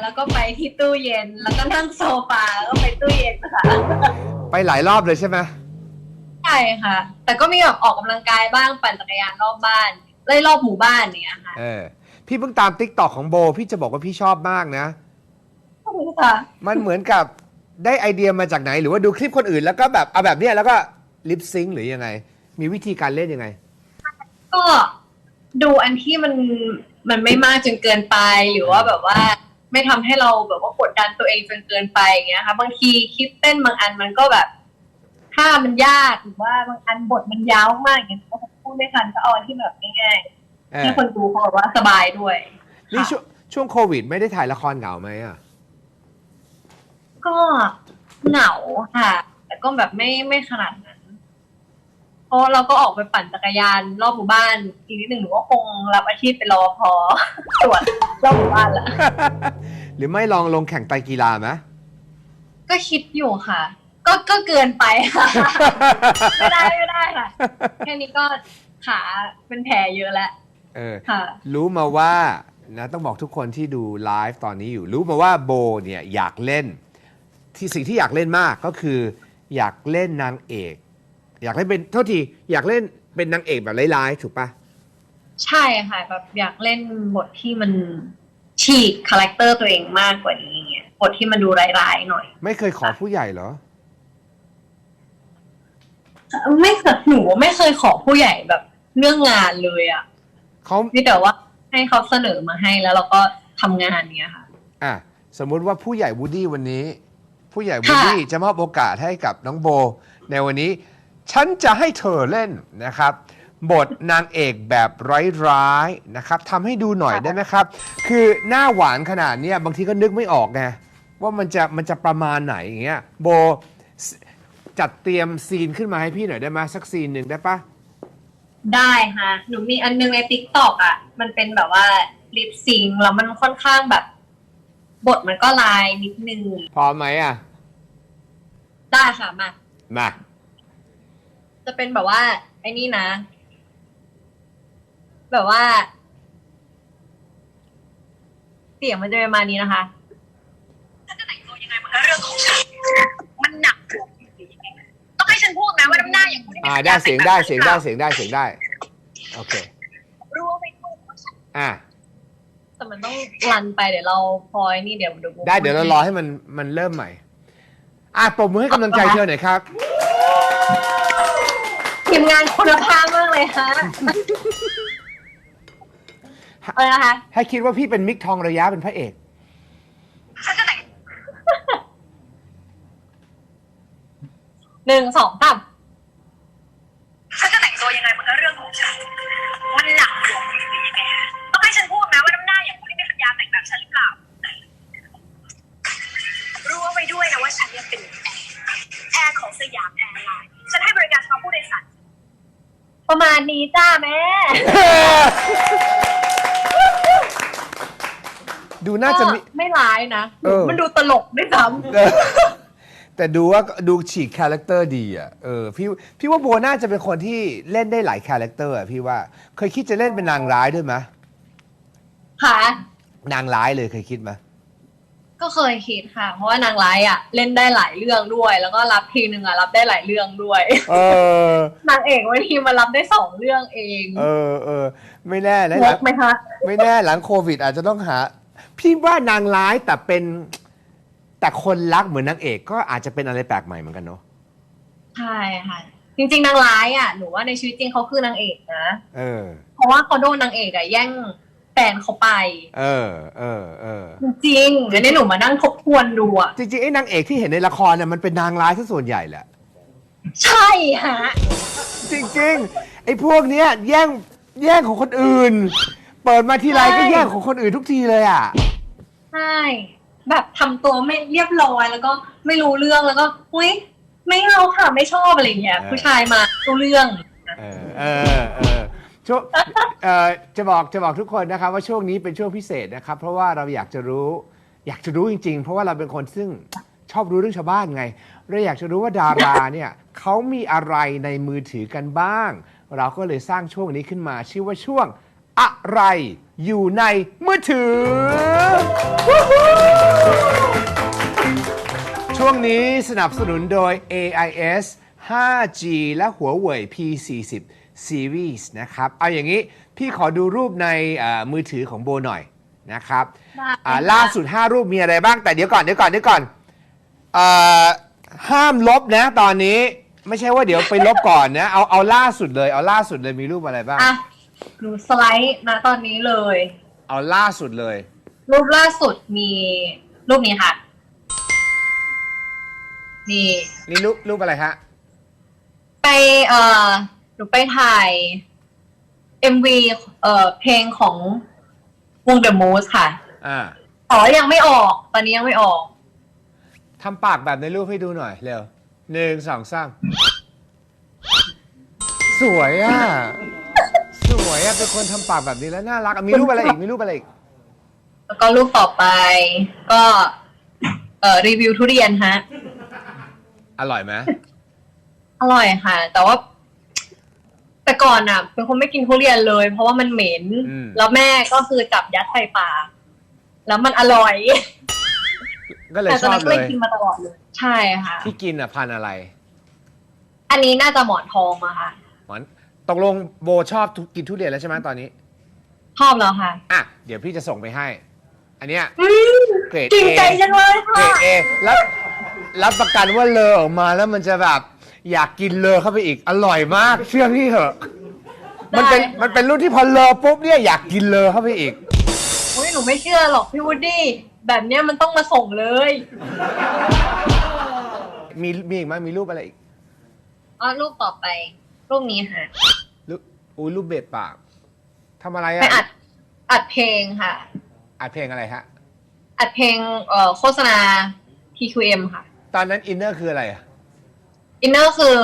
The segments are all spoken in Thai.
แล้วก็ไปที่ตู้เย็น แล้วก็นั่งโซฟาแล้วก็ไปตู้เย็นค่ะไปหลายรอบเลยใช่ไหมใช่ค่ะ แต่ก็มีแบบออกกำลังกายบ้างปั่นจักรยานรอบบ้านไล่รอบหมู่บ้านเนี้ยค่ะเออพี่เพิ่งตามติ๊กตอกของโบ พี่จะบอกว่าพี่ชอบมากนะขอบคุณค่ะมันเหมือนกับได้ไอเดียมาจากไหน หรือว่าดูคลิปคนอื่นแล้วก็แบบเอาแบบเนี้ยแล้วก็ลิปซิงหรือยังไง มีวิธีการเล่นยังไง ก็ดูอันที่มันมันไม่มากจนเกินไปหรือว่าแบบว่า ไม่ทำให้เราแบบว่ากดดันตัวเองจนเกินไปอย่างเงี้ยค่ะบางทีคลิปเต้นบางอันมันก็แบบถ้ามันยากหรือว่าบางอันบทมันยาวมากอย่างเงี้ยก็พูดไม่ทันก็เอาอันที่แบบง่ายเอๆอให้คนดูเขาแบบว่าสบายด้วยนี่ค่ะช่วงช่วงโควิด ไม่ได้ถ่ายละครเหงาไหมอะก็เหงาค่ะ แต่ก็แบบไม่ไม่ขนาดนั้นเพ ราะเราก็ออกไปปั่นจักรยานรอบหมู่บ้านอีกนิดหนึ่งหนูก็คงรับอาชีพเป็นรอพอตรวจรอบหมู่บ้านละหรือไม่ลองลงแข่งไตรกีฬาไหมก็คิดอยู่ค่ะ ก็ก็เกินไปค่ะไม่ได้ไม่ได้ค่ะ แค่นี้ก็ขาเป็นแผลเยอะแล้วเออ ค่ะ รู้มาว่านะต้องบอกทุกคนที่ดูไลฟ์ตอนนี้อยู่ รู้มาว่าโบเนี่ยอยากเล่น ที่สิ่งที่อยากเล่นมากก็คืออยากเล่นนางเอก อยากเล่นเป็นเท่าทีอยากเล่นเป็นนางเอกแบบร้ายๆถูกปะใช่ค่ะแบบอยากเล่นบทที่มันฉีกคาแรคเตอร์ตัวเองมากกว่านี้อย่างเงี้ยบทที่มันดูร้ายๆหน่อย ไม่เคยขอผู้ใหญ่เหรอ ไม่เคยหนูไม่เคยขอผู้ใหญ่แบบเรื่องงานเลยอะเขามีแต่ว่าให้เขาเสนอมาให้แล้วเราก็ทำงานเนี้ยค่ะ อะสมมุติว่าผู้ใหญ่วูดดี้วันนี้ ผู้ใหญ่วูดดี้จะมอบโอกาสให้กับน้องโบ ในวันนี้ ฉันจะให้เธอเล่นนะครับ บทนางเอกแบบร้ายๆนะครับทำให้ดูหน่อยได้ไหมครับ คือหน้าหวานขนาดเนี้ยบางทีก็นึกไม่ออกไงว่ามันจะมันจะประมาณไหนอย่างเงี้ยโบสจัดเตรียมซีนขึ้นมาให้พี่หน่อยได้ไหมสักซีนหนึ่งได้ปะได้ค่ะ หนูมีอันนึงในติ๊กต็อกอะ มันเป็นแบบว่าลิปซิงแล้วมันค่อนข้างแบบ บทมันก็ลายนิดนึง พร้อมไหมอะ ได้ค่ะมา มา จะเป็นแบบว่า ไอ้นี่นะ แบบว่า เสียงมันจะประมาณนี้นะคะ ฉันจะแต่งตัวยังไงมันก็เรื่องของฉัน มันหนักหน่วงหรือยังไงต้องให้ฉันพูดไหมว่าน้ำหน้าอย่างคุณอ่า ได้เสียงได้เสียงได้เสียงได้เสียงได้ โอเค รู้ว่าไม่พูดว่าฉันอะแต่มันต้องรันไปเดี๋ยวเราพอยนี่เดี๋ยวเดี๋ยวได้เดี๋ยวเรารอให้มันมันเริ่มใหม่ อะปรบมือให้กำลังใจเธอหน่อยครับ ทีมงานคุณภาพมากเลยค่ะเอะไรนะคะ ให้คิดว่าพี่เป็นมิกทองระยะเป็นพระเอกหนึ่งสองสาม ประมาณนี้จ้าแม่ ดูน่าจะมี ก็ไม่ร้ายนะ เออ มันดูตลกด้วยซ้เออแต่ดูว่าดูฉีกคาแรคเตอร์ดีอะเออพี่พี่ว่าโบน่าจะเป็นคนที่เล่นได้หลายคาแรคเตอร์อะพี่ว่าเคยคิดจะเล่นเป็นนางร้ายด้วยไหมำค่ะ นางร้ายเลยเคยคิดไหม ก็เคยคิดค่ะ เพราะว่านางร้ายอะเล่นได้หลายเรื่องด้วย แล้วก็รับทีนึงอะรับได้หลายเรื่องด้วยเออนางเอกบางทีมารับได้สองเรื่องเอง เออเออไม่แน่นะงหลักงไหมคะไม่แน่หลังโควิด อาจจะต้องหา พี่ว่านางร้ายแต่เป็นแต่คนรักเหมือนนางเอกก็อาจจะเป็นอะไรแปลกใหม่เหมือนกันเนาะใช่ค่ะจริงๆนางร้ายอะหนูว่าในชีวิตจริงเขาคือนางเอกนะเออ เพราะว่าเขาโดนนางเอกอะแย่ง แฟนเขาไป เออเออเออจริงๆอันนี้หนูมานั่งทบทวนดูอะจริงๆไอ้นางเอกที่เห็นในละครเนี่ยมันเป็นนางร้ายซะส่วนใหญ่แหละ ใช่ฮะ จริงๆ ไอ้พวกเนี้ยแย่งแย่งของคนอื่น เปิดมาทีไรก็ใช่ แย่งของคนอื่นทุกทีเลยอะ ใช่ แบบทำตัวไม่เรียบร้อยแล้วก็ไม่รู้เรื่องแล้วก็อุ้ยไม่เอาค่ะไม่ชอบอะไรอย่างเงี้ยเออ ผู้ชายมารู้เรื่อง เออเออเออ ช่วงเอ่อจะบอกจะบอกทุกคนนะครับ ว่าช่วงนี้เป็นช่วงพิเศษนะครับ เพราะว่าเราอยากจะรู้ อยากจะรู้จริง ๆ เพราะว่าเราเป็นคนซึ่งชอบรู้เรื่องชาวบ้านไงเราอยากจะรู้ว่าดาราเนี่ยเขามีอะไรในมือถือกันบ้าง เราก็เลยสร้างช่วงนี้ขึ้นมาชื่อว่าช่วงอะไรอยู่ในมือถือ Woohoo นี้สนับสนุนโดย AIS 5G และหัวเว่ย P40 Series นะครับ เอาอย่างนี้พี่ขอดูรูปในเอ่อมือถือของโบหน่อยนะครับได้อ่าค่ะล่าสุด 5 รูปมีอะไรบ้างแต่เดี๋ยวก่อนเดี๋ยวก่อนเดี๋ยวก่อนเอ่อห้ามลบนะตอนนี้ไม่ใช่ว่าเดี๋ยวไปลบก่อนนะเอาเอาล่าสุดเลยเอาล่าสุดเลยมีรูปอะไรบ้าง อะหนูสไลด์นะตอนนี้เลย เอาล่าสุดเลย รูปล่าสุดมีรูปนี้ค่ะ นี่ นี่รูปรูปอะไรฮะ ไปเอ่อห นูไปถ่าย MV เอ่อเพลงของวง The Moose ค่ะอ่าแต่ว่ายังไม่ออก ตอนนี้ยังไม่ออก ทำปากแบบในรูปให้ดูหน่อยเร็วหนึ่งสองสามสวยอะ สวยอะ เป็นคนทำปากแบบนี้แล้วน่ารักอะมีรูปอะไรอีก มีรูปอะไรอีก แล้วก็รูปต่อไปก็ เอ่อรีวิวทุเรียนฮะ อร่อยไหมอร่อยค่ะ แต่ว่า แต่ก่อนอะ เป็นคนไม่กินทุเรียนเลย เพราะว่ามันเหม็น อืม แล้วแม่ก็คือจับยัดใส่ปากแล้วมันอร่อยก็เลยแต่ชตอนอบนั้นก็เลเลยยกินมาตลอดเลย ใช่ค่ะ ที่กินอะพันธุ์อะไรอันนี้น่าจะหมอนทองมาค่ะหมอนตกลงโบชอบทุกกินทุเรียนแล้วใช่ไหมตอนนี้ ชอบแล้วค่ะอะ เดี๋ยวพี่จะส่งไปให้ อันเนี้ยอืมเกรดจริงเอใจจังเลยเกรค่ะ ดเอแล้วรับประกันว่าเลอออกมาแล้วมันจะแบบ อยากกินเลอเข้าไปอีก อร่อยมาก เชื่อพี่เถอะ มันเป็นมันเป็นรุ่นที่พอเลอปุ๊บเนี่ยอยากกินเลอเข้าไปอีก อุ้ยหนูไม่เชื่อหรอกพี่วูดดี้แบบเนี้ยมันต้องมาส่งเลยมีมีอีกไหมมีรูปอะไรอีกอ๋อรูปต่อไป รูปนี้ค่ะรูปอุ้ยรูปเบ็ดปากทำอะไรไปอะอัดอัดเพลงค่ะ อัดเพลงอะไรฮะ อัดเพลงเอ่อโฆษณา TQM ค่ะ ตอนนั้นอินเนอร์คืออะไรอะ อินเนอร์คือ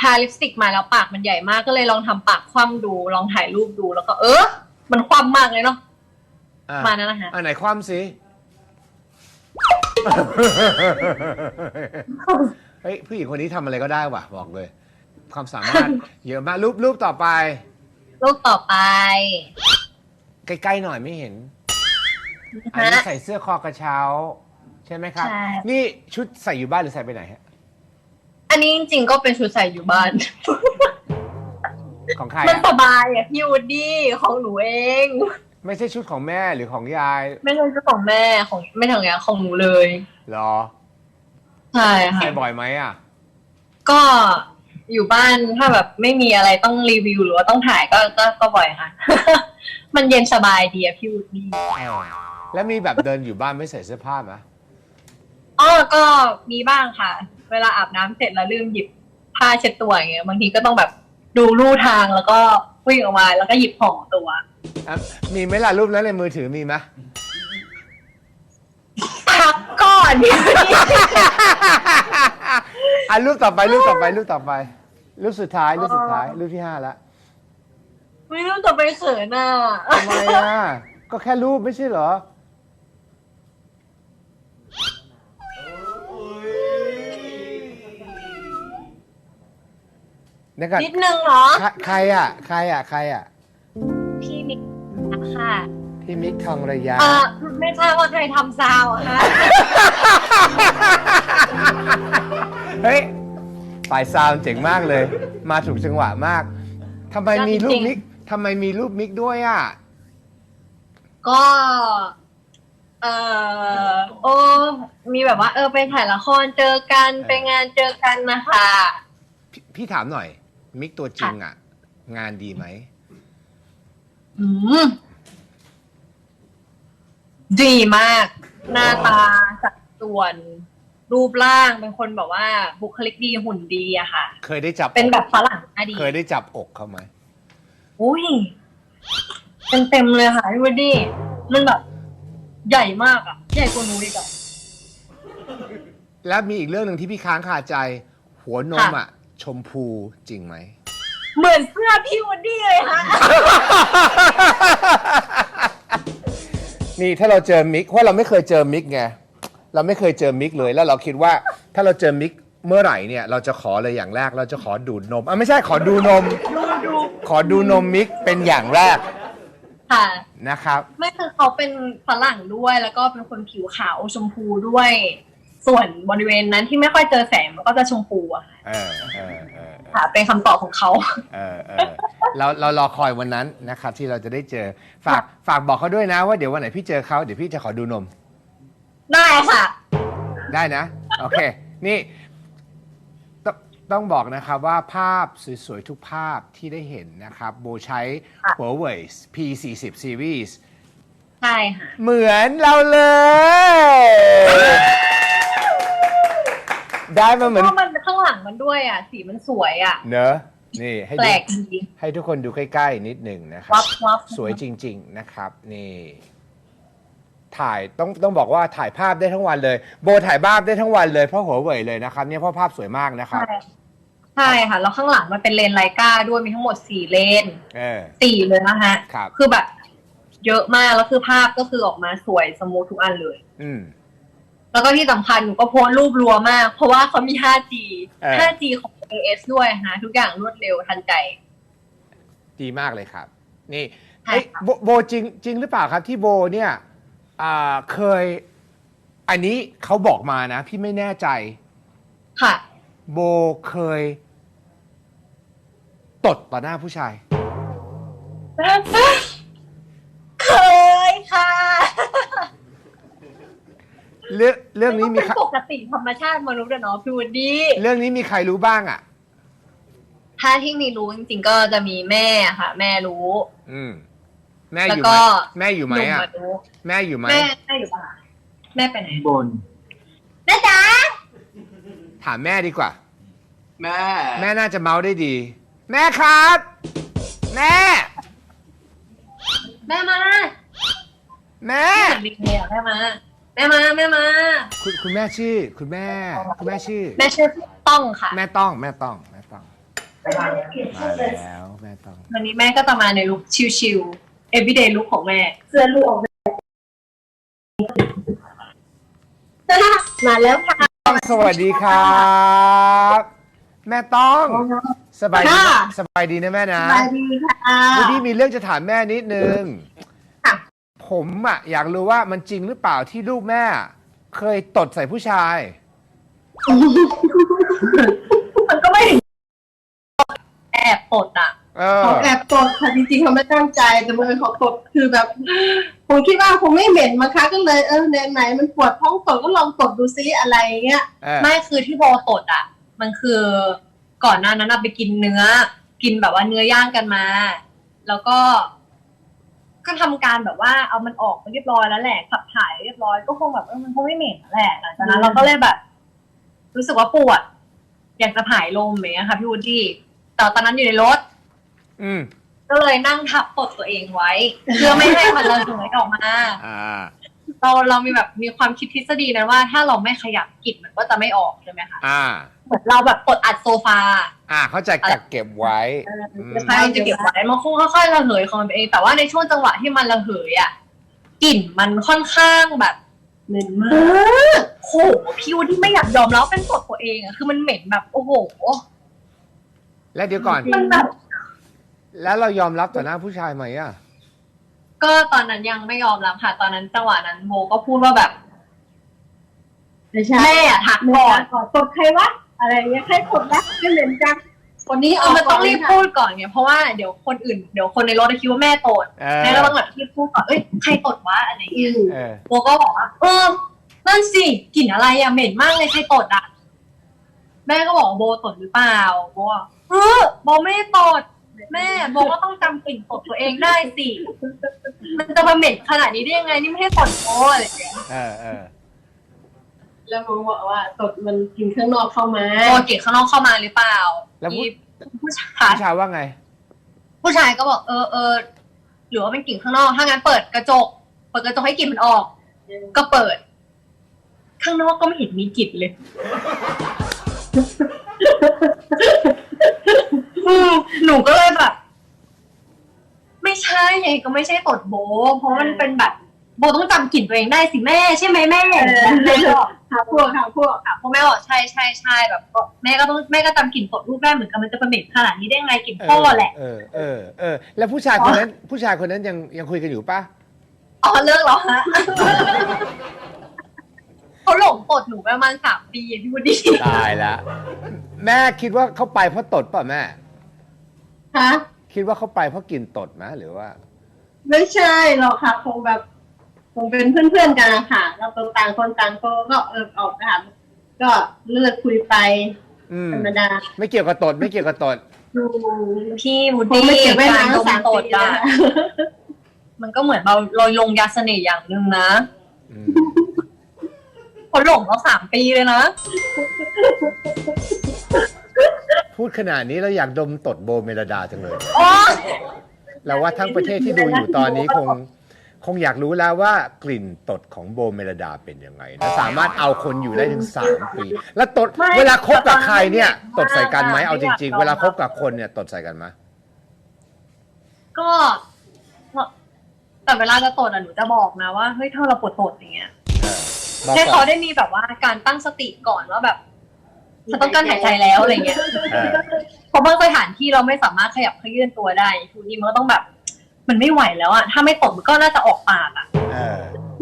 ทาลิปสติกมาแล้วปากมันใหญ่มากก็เลยลองทำปากคว่ำดู ลองถ่ายรูปดูแล้วก็เออ มันคว่ำมากเลยเนาะอะมานั่นนะคะอันไหนความสิ เฮ้ยผู้หญิงคนนี้ทำอะไรก็ได้ว่ะ บอกเลย ความสามารถ เยอะมากรูปรูปต่อไป รูปต่อไปใกล้ๆหน่อยไม่เห็น อันนี้ฮะใส่เสื้อคอกระเช้า ใช่ไหมครับ ใช่ นี่ชุดใส่อยู่บ้านหรือใส่ไปไหนฮะ อันนี้จริงๆก็เป็นชุดใส่อยู่บ้าน ของใครมันอะสบายอะพี่วูดดี้ของหนูเอง ไม่ใช่ชุดของแม่หรือของยายไม่ใช่ชุดของแม่ของไม่ถึงอย่างของหนูเลยเหรอใช่ค่ะใส่บ่อยไหมอะ ก็อยู่บ้านถ้าแบบไม่มีอะไรต้องรีวิวหรือว่าต้องถ่ายก็ก็ก็บ่อยค่ะ มันเย็นสบายดีอะพี่วูดดี้แล้วมีแบบเดินอยู่บ้านไม่ใส่เสื้อผ้าไหมอ๋อก็มีบ้างค่ะ เวลาอาบน้ำเสร็จแล้วลืมหยิบผ้าเช็ดตัวอย่างเงี้ยบางทีก็ต้องแบบดูลู่ทางแล้วก็วิ่งออกมาแล้วก็หยิบของตัวอะมีไหมล่ะรูปนั้นในมือถือมีไหมพักก่อนพี่วูดดี้อะรูปต่อไปรูปต่อไปรูปต่อไป รูปสุดท้ายรูปสุดท้าย รูปที่ห้าแล้วไม่รู้จะไปเขินอะทำไมอะก็แค่รูปไม่ใช่เหรอ เดี๋ยวก่อนนิดนึงเนาะใครใครอะ ใครอะ ใครอะ พี่นิกค่ะพี่มิกทองระยะ เออไม่ทราบว่าใครทำซาวอะคะเฮ้ยฝ่ายซาวด์เจ๋งมากเลย มาถูกจังหวะมาก ทำไมมีรูปมิกทำไมมีรูปมิกด้วยอะ ก็ เออโอ้มีแบบว่า เออไปถ่ายละครเจอกันเออไปงานเจอกันนะคะพพี่ถามหน่อย มิกตัวจริงอะ งานดีไหมอืมดีมาก หน้าตาสัดส่วน รูปร่างเป็นคนแบบว่า บุคลิกดีหุ่นดีอะค่ะ เคยได้จับเป็นแบบอกฝรั่งหน้าดีเคยได้จับอกเขาไหมอุ้ยเต็มเต็มๆเลยค่ะพี่วดดี้มันแบบ ใหญ่มากอะใหญ่กว่าหนูอีกอะแล้วมีอีกเรื่องหนึ่งที่พี่ค้างคาใจ หัวนมอะ ชมพูจริงไหม เหมือนเสื้อพี่วดดี้เลยค่ะ นี่ถ้าเราเจอมิกเพราะเราไม่เคยเจอมิกไงเราไม่เคยเจอมิกเลยแล้วเราคิดว่าถ้าเราเจอมิกเมื่อไหร่เนี่ยเราจะขอเลยอย่างแรกเราจะขอดูดนมอะไม่ใช่ขอดูนม ดูดูขอดูนมมิกเป็นอย่างแรกค่ะ นะครับ ไม่คือเขาเป็นฝรั่งด้วยแล้วก็เป็นคนผิวขาวชมพูด้วย ส่วนบริเวณนั้นที่ไม่ค่อยเจอแสงมันก็จะชมพูอะค่ะเออเออเออค่ะเป็นคำตอบของเขา เออเออเราเรารอคอยวันนั้นนะครับที่เราจะได้เจอฝากฝากบอกเขาด้วยนะว่าเดี๋ยววันไหนพี่เจอเขาเดี๋ยวพี่จะขอดูนม ได้ค่ะ ได้นะ โอเค นี่ตต้องบอกนะครับว่าภาพสวยๆ ทุกภาพที่ได้เห็นนะครับ โบใช้ ค่ะ Huawei P40 Series ใช่ค่ะ เหมือนเราเลย ได้มาเหมือน เพราะมันข้างหลังมันด้วยอะ สีมันสวยอะ เนอะนี่ให้แปดูลกดีให้ทุกคนดูใกล้ๆนิดหนึ่งนะครัวับ บวับสวยจริง ๆ นะครับ นี่ ถ่ายต้องต้องบอกว่าถ่ายภาพได้ทั้งวันเลย โบถ่ายภาพได้ทั้งวันเลยเพราะหัวเว่ยเลยนะครับ เนี่ยเพราะภาพสวยมากนะครับ ใช่ใช่ค่ะ แล้วข้างหลังมันเป็นเลนส์ไลกาด้วยมีทั้งหมดสี่เลนเออ สี่เลยนะคะครับ คือแบบ เยอะมากแล้วคือภาพก็คือออกมาสวยสมูททุกอันเลย อืม แล้วก็ที่สำคัญหนูก็โพสต์รูปรัวมาก เพราะว่าเขามี 5G เออ 5G ของ AS ด้วยนะทุกอย่างรวดเร็วทันใจ ดีมากเลยครับ นี่ใช่เอ้ยค่ะ โบโบจริงจริงหรือเปล่าครับที่โบเนี่ยอ่าเคย อันนี้เขาบอกมานะ พี่ไม่แน่ใจ ค่ะ โบเคย ตดต่อหน้าผู้ชาย เคยค่ะ เรื่องเรื่องนี้มีเป็ใครนปกติธรรมชาติมนุษย์อะเนาะพี่วูดดี้ เรื่องนี้มีใครรู้บ้างอะ ถ้าที่มีรู้จริงๆก็จะมีแม่ค่ะ แม่รู้ อืม แม่แล้วอยู่ก็ไหมแม่อยู่ไหมหนุ่อะ มารู้แม่อยู่ไหม แม่แม่อยู่ปะคะแม่ไปไหนบน แม่จ๋าถามแม่ดีกว่า แม่ แม่น่าจะเมาได้ดี แม่ครับ แม่ แม่มาแม่เหมือนลิงเลยอะแม่มาแม่มาแม่มา คุณคุณแม่ชื่อ คุณแม่ คุณแม่ชื่อ แม่ชื่อต้องค่ะแม่ต้องแม่ต้องแม่ต้องมาแล้วแม่ต้องวันนี้แม่ก็จะมาในลุคชิลๆ everyday ลุคของแม่ เสื้อลูกออกมาแล้วค่ะ สวัสดีครับ แม่ต้องสบายดีค่ะสบายดีนะแม่นะสวัสดีค่ะวันนี้มีเรื่องจะถามแม่นิดนึงค่ะ ผมอะอยากรู้ว่ามันจริงหรือเปล่าที่ลูกแม่ เคยตดใส่ผู้ชาย มันก็ไม่แอบปดอะเออ เขาแอบตดค่ะจริงๆเขาไม่ตั้งใจแต่มือเขาตดคือแบบผมคิดว่าคงไม่เหม็นมั้งคะก็เลยเออไหนๆมันปวดท้องตดก็ลองตดดูซิอะไรเงี้ย เออ ไม่คือที่โบตดอะ มันคือก่อนหน้านั้นอะไปกินเนื้อ กินแบบว่าเนื้อย่างกันมา แล้วก็ ก็ทำการแบบว่าเอามันออกไปเรียบร้อยแล้วแหละขับถ่ายเรียบร้อยก็คงแบบเออมันคงไม่เหม็นแหละหลังจากนั้นเราก็เลยแบบ รู้สึกว่าปวด อยากจะผายลมอย่างเงี้ยค่ะพี่วูดดี้แต่ตอนนั้นอยู่ในรถ อืมก็เลยนั่งทับตดตัวเองไว้ เพื่อไม่ให้มันระเหยออกมาอ่าเราเรามีแบบมีความคิดทฤษฎีนะว่า ถ้าเราไม่ขยับกลิ่นมันก็จะไม่ออกใช่ไหมคะอ่าเห มือนเราแบบกดอัดโซฟา อ่าเขาจะกักเก็บไว้อืม ใช่จะเก็บไว้มันคงค่อยๆระเหยของมันไปเอง แต่ว่าในช่วงจังหวะที่มันระเหยอะกลิ่นมันค่อนข้างแบบเหม็นมากโหพิวที่ไม่อยากยอมแล้วเป็นตดตัวเองอะคือมันเหม็นแบบโอ้โห แล้วเดี๋ยวก่อน มันแบบ แล้วเรายอมรับต่อหน้าผู้ชายไหมอะ ก็ตอนนั้นยังไม่ยอมรับค่ะ ตอนนั้นจังหวะนั้นโบก็พูดว่าแบบไม่ใช่แม่อะทักแม่ก่อนก่อนตดใครวะ อะไรเงี้ยใครตดวะไม่เหม็นจังคนนี้เอเอาอมันต้องก่รีบค่ะพูดก่อนไงเพราะว่าเดี๋ยวคนอื่นเดี๋ยวคนในรถจะคิดว่าแม่ตดเออ แม่ก็ต้องแบบรีบพูดก่อนเอ้ยใครตดวะอะไรอย่างอืเงี้ยมเออ โบก็บอกว่าเออนั่นสิกลิ่นอะไรอะเหม็นมากเลยใครตดอะแม่ก็บอกว่าโบตดหรือเปล่าโบบอกเออโบไม่ได้ตด แม่โบก็ต้องจำกลิ่นตดตัวเองได้สิมันจะมาเหม็นขนาดนี้ได้ยังไงนี่ไม่ให้ตดโบอะไรอย่างเงี้ย เออเออ แล้วผมบอกว่าตดมันกินข้างนอกเข้ามาโบกลิ่นข้างนอกเข้ามาหรือเปล่าแล้วผู้ที่ผู้ชายผู้ชายว่าไง ผู้ชายก็บอกเออเออหรือว่าเป็นกลิ่นข้างนอก ถ้างั้นเปิดกระจก เปิดกระจกให้กลิ่นมันออก ก็เปิด ข้างนอกก็ไม่เห็นมีกลิ่นเลยอืมหนูก็เลยแบบ ไม่ใช่ไงก็ไม่ใช่ตดโบเพราะมันเป็นแบบ โบต้องจำกลิ่นตัวเองได้สิแม่ใช่ไหมแม่เออแม่ก็บอกหาพวกหาพวกค่ะพ่อแม่บอกใช่ใช่ใช่แบบก็แม่ก็ต้องแม่ก็จำกลิ่นตดลูกได้เหมือนกันมันจะเป็นเหม็นขนาดนี้ได้ไงกลิ่นพ่อแหละ เออเออเออแล้วผู้ชายคนนั้นผู้ชายคนนั้นยังยังคุยกันอยู่ปะอ๋อเลิกแล้วฮะเขาหลงตดดหนูประมาณสามปีอะพี่วูดดี้ตายละแม่คิดว่าเขาไปเพราะตดเปล่ะแม่ฮะคิดว่าเขาไปเพราะกินตดไหมหรือว่า ไม่ใช่หรอกค่ะคงแบบ คงเป็นเพื่อนๆกันอะค่ะเราต่างคนต่างก็ก็เออออกค่ะก็เลือกคุยไปอืมธรรมดาไม่เกี่ยวกับตดไม่เกี่ยวกับตด ดูพี่วูดคงดี้ไม่เก็บไว้การนานดมสามตปีดนะอะมันก็เหมือนเราเราลงยาเสน่ห์อย่างหนึ่งนะอืมคนหลงเราสามปีเลยนะ พูดขนาดนี้เราอยากดมตดโบเมลดาจังเลยอ๋อเราว่าทั้งประเทศที่ดูอยู่ตอนนี้คง คงอยากรู้แล้วว่ากลิ่นตดของโบเมลดาเป็นยังไงนะสามารถเอาคนอยู่ได้ถึงสามปี แล้วตดไม่เวลาคบกับใครเนี่ยตตอนดนั้นใส่กันไหมไม่อยากเอาจริงลองๆเวลาคบกับคนเนี่ยตดใส่กันไหมก็แต่เวลาจะตดอะหนูจะบอกนะว่าเฮ้ยเธอเราปวดตดอย่างเงี้ยเออบอกให้ก่เขาอนได้มีแบบว่าการตั้งสติก่อนว่าแบบฉันต้องการหายใจแล้วอะไรเงี้ยเออเพราะบางสถานที่เราไม่สามารถขยับขยื่นตัวได้ทุกทีมันก็ต้องแบบ มันไม่ไหวแล้วอะถ้าไม่ตดมันก็น่าจะออกปากอะเออ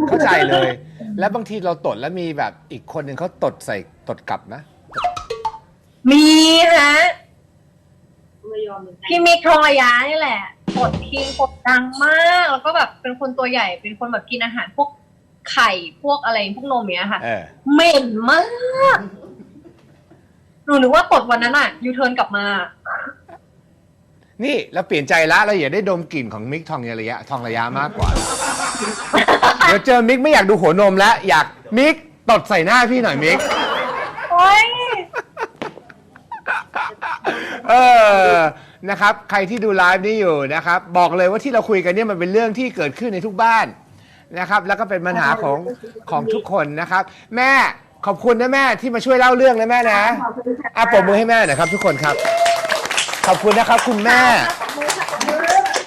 เข้าใจเลย แล้วบางทีเราตดแล้วมีแบบอีกคนหนึ่งเขาตดใส่ตดกลับนะ มีฮะไม่ยอมเหมือนกันพี่มิกทองระยะนี่แหละกดทีกดดังมาก แล้วก็แบบเป็นคนตัวใหญ่เป็นคนแบบกินอาหารพวกไข่พวกอะไรพวกนมเนี้ยค่ะเออ เหม็นมากหนูนึกว่าตดวันนั้นอะยูเทิร์นกลับมา นี่เราเปลี่ยนใจละเราอยากได้ดมกลิ่นของมิกทองระยะทองระยะมากกว่า เดี๋ยวเจอมิกไม่อยากดูหัวนมแล้วอยากมิกตดใส่หน้าพี่หน่อยมิกโอ๊ยเออนะครับ ใครที่ดูไลฟ์นี้อยู่นะครับ บอกเลยว่าที่เราคุยกันเนี่ยมันเป็นเรื่องที่เกิดขึ้นในทุกบ้านนะครับ แล้วก็เป็นปัญหาของของทุกคนนะครับ แม่ขอบคุณนะแม่ที่มาช่วยเล่าเรื่องนะแม่นะขอบคุณค่ะอะปรบมือให้แม่หน่อยครับ ทุกคนครับ ขอบคุณนะครับ คุณแม่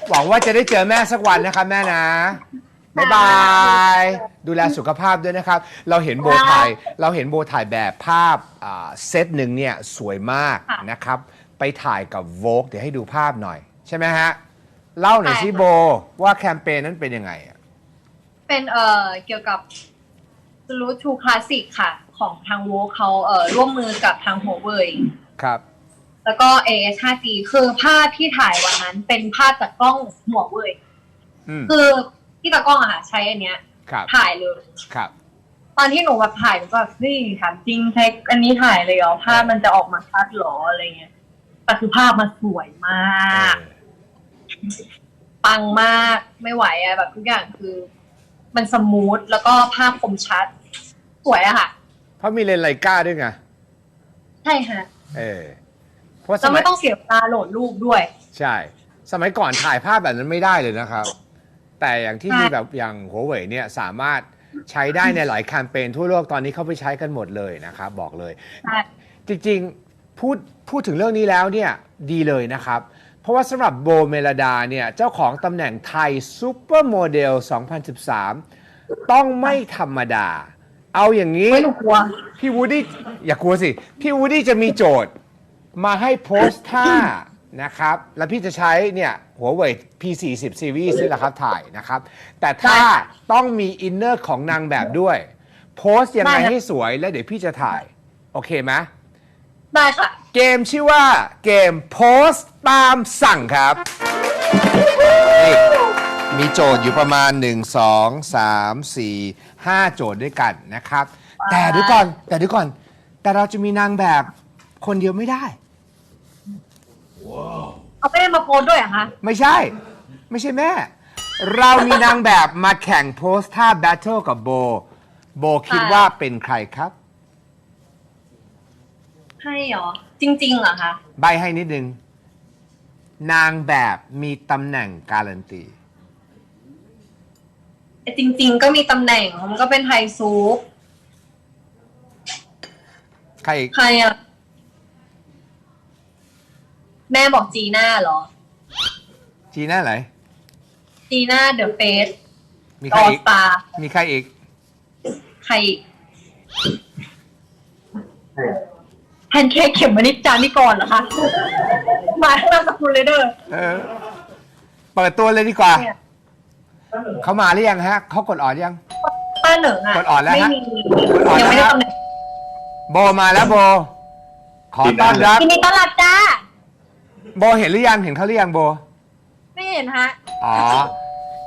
หวังว่าจะได้เจอแม่สักวันนะครับแม่นะบ๊ายบาย ดูแลสุขภาพด้วยนะครับ เราเห็นโบถ่ายเราเห็นโบถ่ายแบบภาพอ่าเซตหนึ่งเนี่ยสวยมากค่ะนะครับ ไปถ่ายกับโวกเดี๋ยวให้ดูภาพหน่อย ใช่ไหมฮะ เล่าหน่อยสิใช่ค่ะโบว่าแคมเปญนั้นเป็นยังไงอะ เป็นเอ่อเกี่ยวกับรูทูคลาสสิกค่ะ ของทางโวเขาเอ่อร่วมมือกับทางหัวเว่ย ครับ แล้วก็ AS 5G คือภาพที่ถ่ายวันนั้น เป็นภาพจากกล้องหัวเว่ยอืมคือที่ตากล้องอะค่ะใช้อันเนี้ย ครับถ่ายเลย ครับ ตอนที่หนูแบบถ่ายหนูก็แบบเฮ้ยถามจริงใช้อันนี้ถ่ายเลยเหรอภาพมันจะออกมาชัดเหรออะไรเงี้ยแต่คือภาพมันสวยมาก ปังมากไม่ไหวอะแบบทุกอย่างคือ มันสมูทแล้วก็ภาพคมชัด สวยอะค่ะ เพราะมีเลนส์ไลกาด้วยไง ใช่ฮะเออ เพราะสแล้วมัไม่ยต้องเสียเวลาโหลดรูปด้วย ใช่ สมัยก่อนถ่ายภาพแบบนั้นไม่ได้เลยนะครับ แต่อย่างที่ใช่ มีแบบอย่างหัวเว่ยเนี่ยสามารถใช้ได้ในหลายแคมเปญทั่วโลกตอนนี้เขาไปใช้กันหมดเลยนะครับบอกเลย ใช่จจริงๆพูดพูดถึงเรื่องนี้แล้วเนี่ยดีเลยนะครับ เพราะว่าสำหรับโบเมลดาเนี่ยเจ้าของตำแหน่งไทยซูเปอร์โมเดล 2013 ต้องไม่ธรรมดา เอาอย่างนี้ ไม่หนูกลัว พี่วูดดี้อย่ากลัวสิ พี่วูดดี้จะมีโจทย์ มาให้โพสท่านะครับ แล้วพี่จะใช้เนี่ยหัวเว่ย P40 Series นี่แหละครับถ่ายนะครับ แต่ถ้าได้ค่ะต้องมีอินเนอร์ของนางแบบด้วย โพสยังไงได้ค่ะให้สวยแล้วเดี๋ยวพี่จะถ่าย โอเคไหมได้ค่ะ เกมชื่อว่าเกมโพสตามสั่งครับนี่มีโจทย์อยู่ประมาณ 1 2 3 4 5 โจทย์ด้วยกันนะครับ แต่เดี๋ยวก่อนแต่เดี๋ยวก่อน แต่เราจะมีนางแบบคนเดียวไม่ได้ เอาไปมาโพสด้วยเหรอะคะ ไม่ใช่ ไม่ใช่แม่ เรามีนางแบบมาแข่งโพสท่าแบทเทิลกับโบ โบคิดว่าเป็นใครครับ ให้เหรอ จริงๆเหรอคะ ใบให้นิดนึง นางแบบมีตำแหน่งการันตี แต่จริง ๆ ก็มีตำแหน่งมันก็เป็นไทยซูปใครอีกใครอะ แม่บอกจีน่าเหรอ จีน่าไหนจีน่าเดอะเฟสมีอใครออีสก ตามีใครอีก ใครอีกแพนเค้กเข็มมนิดจานิกรเหรอคะ มาทั้งนามสกุลเลยเด้อเออ เปิดตัวเลยดีกว่า เนี่ยเขามาหรือยังฮะ เขากดออดยัง ป้าเหนิงอะกดอ่อนแล้วฮะไม่มีกดอ่อนยังไม่ได้แล้วฮะ ตำแหน่งโบมาแล้วโบ ขอต้อนรับยินดีต้อนรับจ้า โบเห็นหรือยังเห็นเขาหรือยังโบ ไม่เห็นฮะ อ๋อ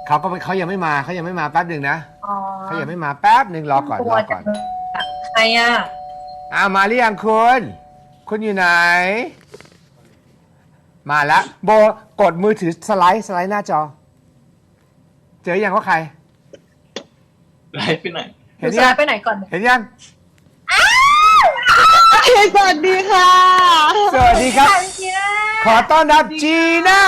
เขาก็ไม่เขายังไม่มาเขายังไม่มาแป๊บหนึ่งนะอ๋อเขายังไม่มาแป๊บหนึ่งรอก่อนรอก่อนใครอะอ้าวมาหรือยังคุณคุณอยู่ไหน มาแล้วโบกดมือถือสไลด์สไลด์หน้าจอ เจอยังว่าใครไลฟ์ไปไหนเห็นจะยังไปไหนก่อน เห็นยัง สวัสดีค่ะสวัสดีครับ จีน่าขอต้อนรับจีน่า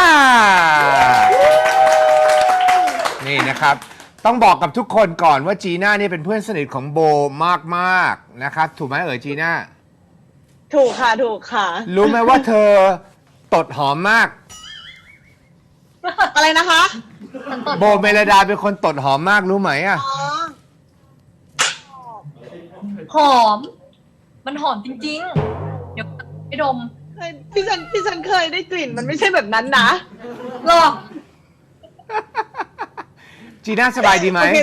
นี่นะครับ ต้องบอกกับทุกคนก่อนว่าจีน่านี่เป็นเพื่อนสนิทของโบมากๆนะครับ ถูกไหมเอ่ยจีน่า ถูกค่ะถูกค่ะ รู้ไหมว่าเธอตดหอมมาก อะไรนะคะ โบเมลดาเป็นคนตดหอมมากรู้ไหมอะอ๋อหอม มันหอมจริง ๆ เดี๋ยวไปดมเคยพี่ฉันพี่ฉันเคยได้กลิ่นมันไม่ใช่แบบนั้นนะหรอจีน่าสบายดีไหม โอเค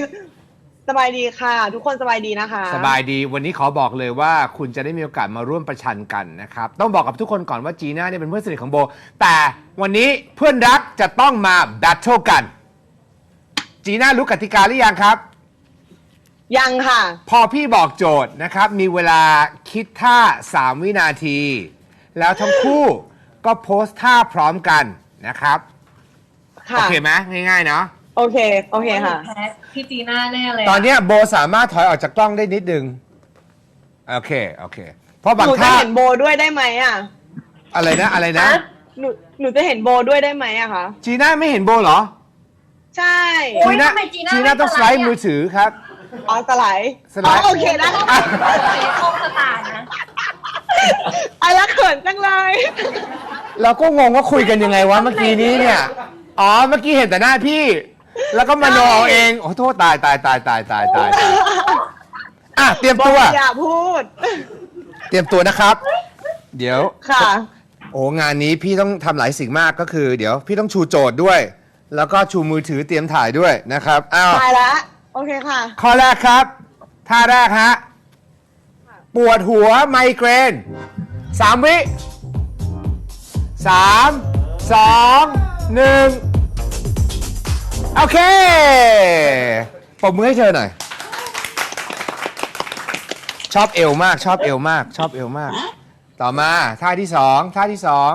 สบายดีค่ะ ทุกคนสบายดีนะคะ สบายดีวันนี้ขอบอกเลยว่าคุณจะได้มีโอกาสมาร่วมประชันกันนะครับ ต้องบอกกับทุกคนก่อนว่าจีน่าเนี่ยเป็นเพื่อนสนิทของโบ แต่วันนี้เพื่อนรักจะต้องมาแบทเทิลกัน จีน่ารู้กติกาหรือยังครับ ยังค่ะ พอพี่บอกโจทย์นะครับ มีเวลาคิดท่า 3 วินาที แล้วทั้งคู่ก็โพสท่าพร้อมกันนะครับค่ะโอเคไหมง่ายๆเนาะโอเค โอเคค่ะ แพ้พี่จีน่าแน่เลยตอนเนี้ยโบสามารถถอยออกจากกล้องได้นิดนึง โอเค โอเค เพราะหบางนูจะท่าเห็นโบด้วยได้ไหมอะอะไรนะอะไรนะหนูหนูจะเห็นโบด้วยได้ไหมอะคะ จีน่าไม่เห็นโบเหรอ ใช่ โอ้ยจีน่าทำไมจีน่าจีน่าต้องสไม่ไลสไลด์ด์อะ มือถือครับ อ๋อสไลด์สไลด์ อ๋อโอเคได้อะโคงสตาร์นะไอ้ละเขินจังเลยเราก็งงว่าคุยกันยังไงวะเมื่อกี้นี้เนี่ย อ๋อเมื่อกี้เห็นแต่หน้าพี่ แล้วก็มโนเอาเองโอ้โทษตายตายตายตายตายตายตายอะเตรียมโบตัว อย่าพูด เตรียมตัวนะครับ เดี๋ยว ค่ะ โอ้งานนี้พี่ต้องทำหลายสิ่งมากก็คือ เดี๋ยวพี่ต้องชูโจทย์ด้วย แล้วก็ชูมือถือเตรียมถ่ายด้วยนะครับอ้าวตายแล้ว โอเคค่ะ ข้อแรกครับ ท่าแรกฮะ ปวดหัวไมเกรนสามวิสามสองหนึ่งโอเคปรบมือให้เธอหน่อย ชอบเอวมาก ชอบเอวมาก ชอบเอวมาก ต่อมาท่าที่สองท่าที่สอง